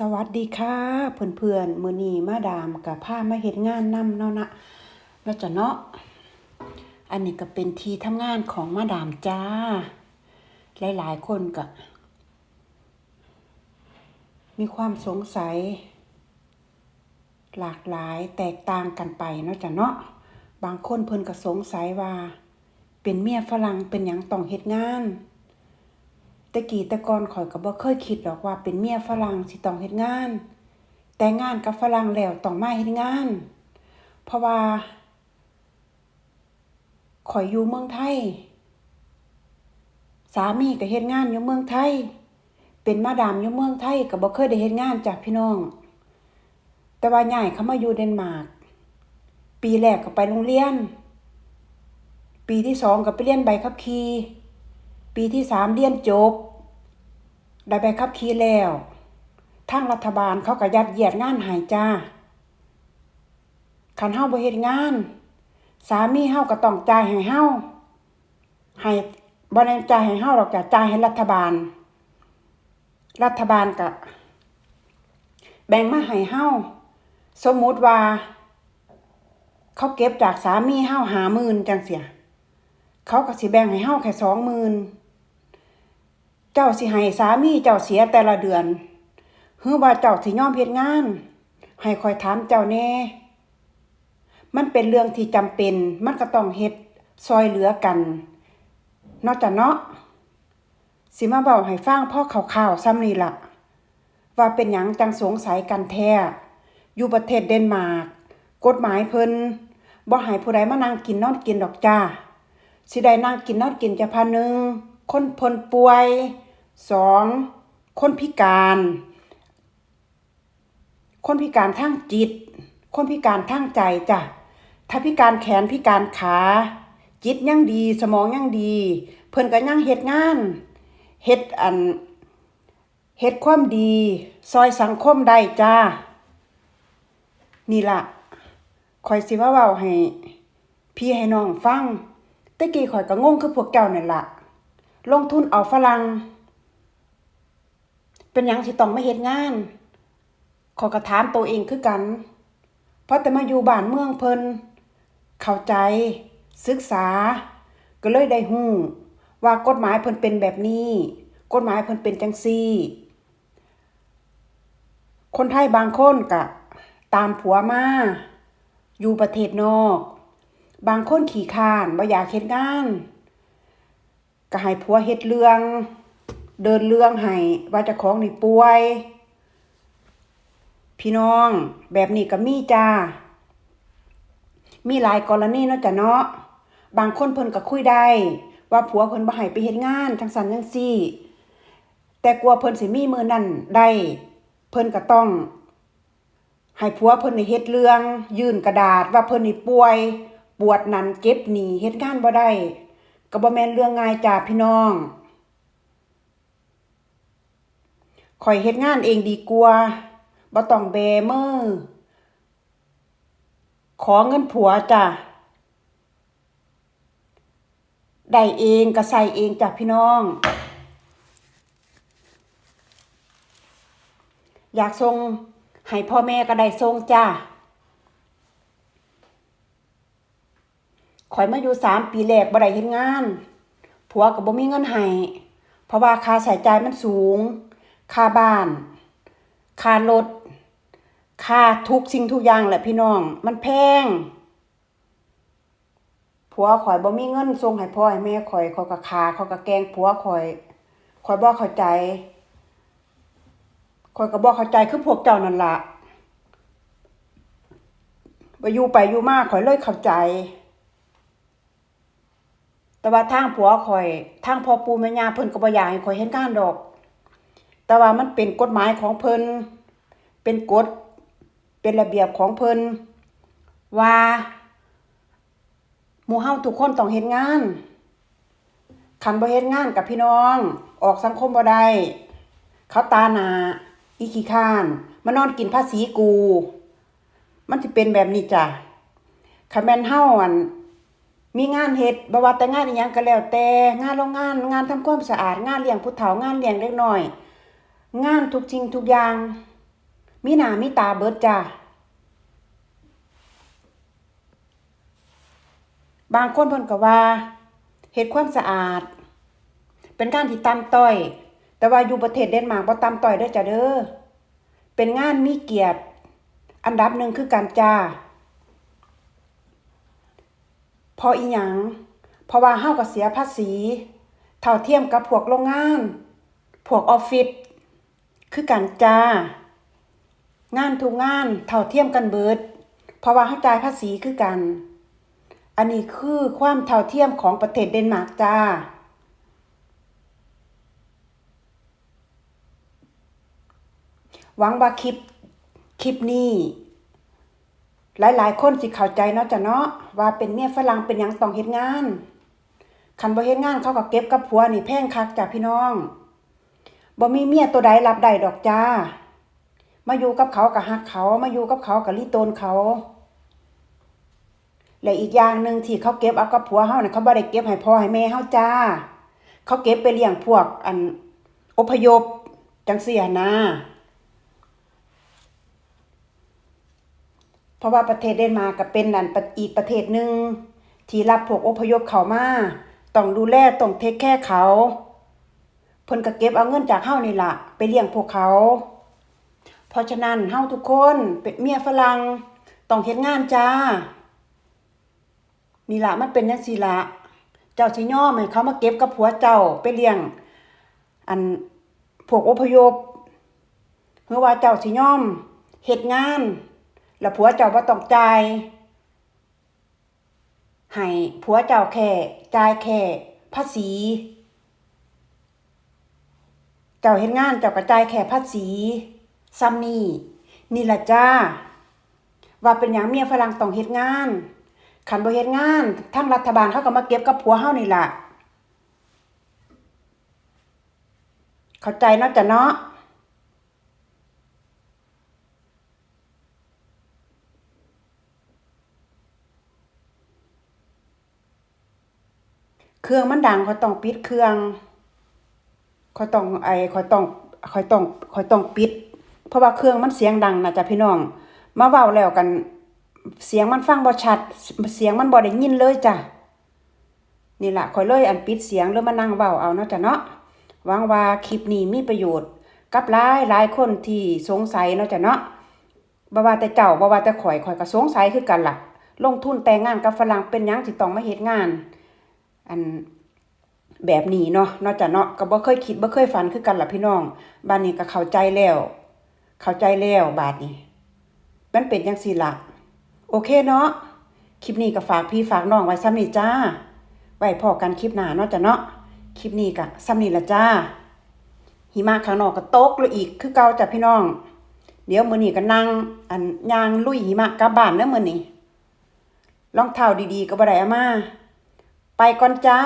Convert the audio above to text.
สวัสดีค่ะเพื่อนๆมื้อนมือนีมาดามกับพามาเฮ็ดงานนำเนาะนะเนาะจ้ะเนาะอันนี้ก็เป็นทีทำงานของมาดามจ้า หลายๆคนก็มีความสงสัย หลากหลายแตกต่างกันไปเนาะจ้ะเนาะบางคนเพิ่นก็สงสัยว่า เป็นเมียฝรั่งเป็นหยังต้องเฮ็ดงาน ต่กี้ต่ก่อนข่อยก็บ่เคยคิดหรอกว่าเป็นเมียฝรั่งสิต้องเฮ็ดงาน แต่งานกับฝรั่งแล้วต้องมาเฮ็ดงาน เพราะว่าข่อยอยู่เมืองไทย สามีก็เฮ็ดงานอยู่เมืองไทย เป็นมาดามอยู่เมืองไทยก็บ่เคยได้เฮ็ดงานจ้ะพี่น้อง แต่ว่าย้ายเขามาอยู่เดนมาร์กปีแรกก็ไปโรงเรียน ปีที่สองก็ไปเรียนใบขับขี่ ปีที่สามเรียนจบ ได้ใบขับขี่แล้วทางรัฐบาลเขาก็ยัดเยียดงานให้จ้าคันเฮาบ่เฮ็ดงาน สามีเฮาก็ต้องจ่ายให้เฮาให้บ่ได้จ่ายให้เฮาหรอกจ้ะจ่ายให้รัฐบาล รัฐบาลก็แบ่งมาให้เฮาสมมุติว่า เขาเก็บจากสามีเฮา50,000จังเสีย เขาก็สิแบ่งให้เฮาแค่20,000 เจ้าสิให้สามีเจ้าเสียแต่ละเดือนหือว่าเจ้าสิยอมเฮ็ดงาน ให้คอยถามเจ้าแน่ มันเป็นเรื่องที่จำเป็น มันก็ต้องเฮ็ดซอยเหลือกัน นอกจากเนาะสิมาเว้าให้ฟังพ่อข่าวๆซ้ำนี่ล่ะ ว่าเป็นหยังจังสงสัยกันแท้อยู่ประเทศเดนมาร์กกฎหมายเพิ่นบ่ให้ผู้ใดมานั่งกินนอนกินดอกจ้าสิได้นั่งกินนอนกินจะพาหนึ่งคนพนป่วย สองคนพิการ คนพิการทางจิต คนพิการทางใจจ้ะถ้าพิการแขนพิการขา จิตยังดี สมองยังดี เพิ่นก็ยังเฮ็ดงานเฮ็ดอันเฮ็ดความดีซอยสังคมได้จ้า นี่ล่ะข่อยสิมาเว้าให้ พี่ให้น้องฟังต่กี้ข่อยก็งงคือพวกเจ้านั่นล่ะลงทุนเอาฝรั่ง เป็นยังสิต้องมาเฮ็ดงานขอยก็ถามตัวเองคือกัน เพราะแต่มาอยู่บ้านเมืองเพิ่นเข้าใจ ศึกษา ก็เลยได้ฮู้ว่ากฎหมายเพิ่นเป็นแบบนี้ กฎหมายเพิ่นเป็นจังซี่ คนไทยบางคนก็ตามผัวมา อยู่ประเทศนอก บางคนขี้คร้านบ่อยากเฮ็ดงานก็ให้ผัวเฮ็ดเรื่อง เดินเรื่องให้ว่าจ้าของนี่ป่วย พี่น้องแบบนี้ก็มีจ้า มีหลายกรณีเนาะจ้ะเนาะบางคนเพิ่นก็คุยได้ว่าผัวเพิ่นบ่ให้ไปเฮ็ดงานจังซั่นจังซี่ แต่กลัวเพิ่นสิมีมือนั้นได้ เพิ่นก็ต้องให้ผัวเพิ่นนี่เฮ็ดเรื่อง ยื่นกระดาษว่าเพิ่นนี่ป่วย ปวดนั่นเจ็บนี่เฮ็ดงานบ่ได้ก็บ่แม่นเรื่องง่ายจ้าพี่น้อง ข่อยเฮ็ดงานเองดีกว่าบ่ต้องแบมือขอเงินผัวจ้ะได้เองก็ใส่เองจ้ะพี่น้อง อยากส่งให้พ่อแม่ก็ได้ส่งจ้าข่อยมาอยู่สามปีแรกบ่ได้เฮ็ดงาน ผัวก็บ่มีเงินให้เพราะว่าค่าใช้จ่ายมันสูง ค่าบ้าน ค่ารถ ค่าทุกสิ่งทุกอย่างแหละพี่น้อง มันแพง ผัวข่อยบ่มีเงินส่งให้พ่อให้แม่ข่อยเขาก็ฆ่าเขาก็แกลงผัวข่อยข่อยบ่เข้าใจข่อยก็บ่เข้าใจคือพวกเจ้านั่นล่ะไปอยู่ไปอยู่มาข่อยเลยเข้าใจ แต่ว่าทางผัวข่อยทางพ่อปูแม่ย่าเพิ่นก็บ่อยากให้ข่อยเฮ็ดงานดอก แต่ว่ามันเป็นกฎหมายของเพิ่นเป็นกฎเป็นระเบียบของเพิ่นว่าหมู่เฮาทุกคนต้องเฮ็ดงานคันบ่เฮ็ดงานกับพี่น้อง ออกสังคมบ่ได้เขาตาหนาอีขี้ข้านมานอนกินภาษีกู มันสิเป็นแบบนี้จ้ะคันแม่นเฮาอันมีงานเฮ็ดบ่ว่าแต่งานอีหยังก็แล้วแต่งานโรงงานงานทำความสะอาดงานเลี้ยงผู้เฒ่างานเลี้ยงเด็กน้อย งานทุกสิ่งทุกอย่าง มีหน้ามีตาเบิดจ้าบางคนเพิ่นก็ว่าเฮ็ดความสะอาด เป็นงานที่ตามต้อย แต่ว่าอยู่ประเทศเดนมาร์กบ่ตามต้อยเด้อจ้าเด้อเป็นงานมีเกียรติ อันดับหนึ่งคือการจ้าพราะอีหยังเพราะว่าเฮาก็เสียภาษี เท่าเทียมกับพวกโรงงาน พวกออฟฟิศ คือการจ้างานทุกงานเท่าเทียมกันเบิด เพราะว่าเฮาจ่ายภาษีคือกัน อันนี้คือความเท่าเทียมของประเทศเดนมาร์กจ้า หวังว่าคลิปคลิปนี้ หลายๆ คนสิเข้าใจเนาะจ้ะเนาะว่าเป็นเมียฝรั่งเป็นยังต้องเฮ็ดงานคันบ่เฮ็ดงานเขาก็เก็บกับผัวนี่แพงคักจ้ะพี่น้อง บ่มีเมียตัวใดรับได้ดอกจ้า มาอยู่กับเขาก็ฮักเขา มาอยู่กับเขาก็ลิโตนเขา และอีกอย่างหนึ่งที่เขาเก็บเอากับผัวเฮาน่ะเขาบ่ได้เก็บให้พ่อให้แม่เฮาจ้า เขาเก็บไปเลี้ยงพวกอันอพยพจังซี่หั้นนะเพราะว่าประเทศเดนมาร์กก็เป็นนั่นอีกประเทศหนึ่งที่รับพวกอพยพเขามาต้องดูแลต้องเทคแคร์เขา เพิ่นก็เก็บเอาเงินจากเฮานี่ล่ะไปเลี้ยงพวกเขา เพราะฉะนั้นเฮาทุกคนเป็นเมียฝรั่งต้องเฮ็ดงานจ้านี่ล่ะมันเป็นจังซี่ล่ะเจ้าสิยอมให้เขามาเก็บกับผัวเจ้าไปเลี้ยง อันพวกอพยพหรือว่าเจ้าสิยอมเฮ็ดงาน แล้วผัวเจ้าบ่ต้องจ่ายให้ผัวเจ้าแค่จ่ายแค่ภาษี เจ้าเฮ็ดงานเจ้าก็จ่ายแค่ภาษีซ้ำนี่นี่ละจ้า ว่าเป็นหยังเมียฝรั่งต้องเฮ็ดงานคันบ่เฮ็ดงานทางรัฐบาลเขาก็มาเก็บกับผัวเฮานี่ล่ะ เข้าใจเนาะจ้ะเนาะเครื่องมันดังเขาต้องปิดเครื่อง เขาต้องไอเขาต้องเขาต้องเขาต้องปิด เพราะว่าเครื่องมันเสียงดังนะจ๊ะพี่น้อง มาเว้าแล้วกัน เสียงมันฟังบ่ชัด เสียงมันบ่ได้ยินเลยจ้ะนี่แหละข่อยเลยอันปิดเสียงแล้วมานั่งเว้าเอาเนาะจ้ะเนาะหวังว่าคลิปนี้มีประโยชน์ กับหลายหลายคนที่สงสัยเนาะจ้ะเนาะบ่ว่าแต่เจ้าบ่ว่าแต่ข่อยข่อยก็สงสัยคือกันล่ะ ลงทุนแต่งงานกับฝรั่งเป็นยังสิต้องมาเฮ็ดงาน อัน แบบนี้เนาะนาะจ้ะเนาะก็บ่เคยคิดบ่เคยฝันคือกันล่ะพี่น้องบัดนี้ก็เข้าใจแล้ว เข้าใจแล้วบาดนี้มันเป็นจังซี่ล่ะโอเคเนาะคลิปนี้ก็ฝากพี่ฝากน้องไว้ซ้ำนี้จ้า ไว้พอกันคลิปหน้าเนาะจ้ะเนาะคลิปนี้ก็ซ้ำนี้ล่ะจ้า หิมะข้างนอกก็ตกเลยอีกคือเก่าจ้ะพี่น้อง เดี๋ยวมื้อนี้ก็นั่งอันยางลุยหิมะกลับบ้านเด้อมื้อนี้รองเท้าดีๆก็บ่ได้เอามา ไปก่อนจ้า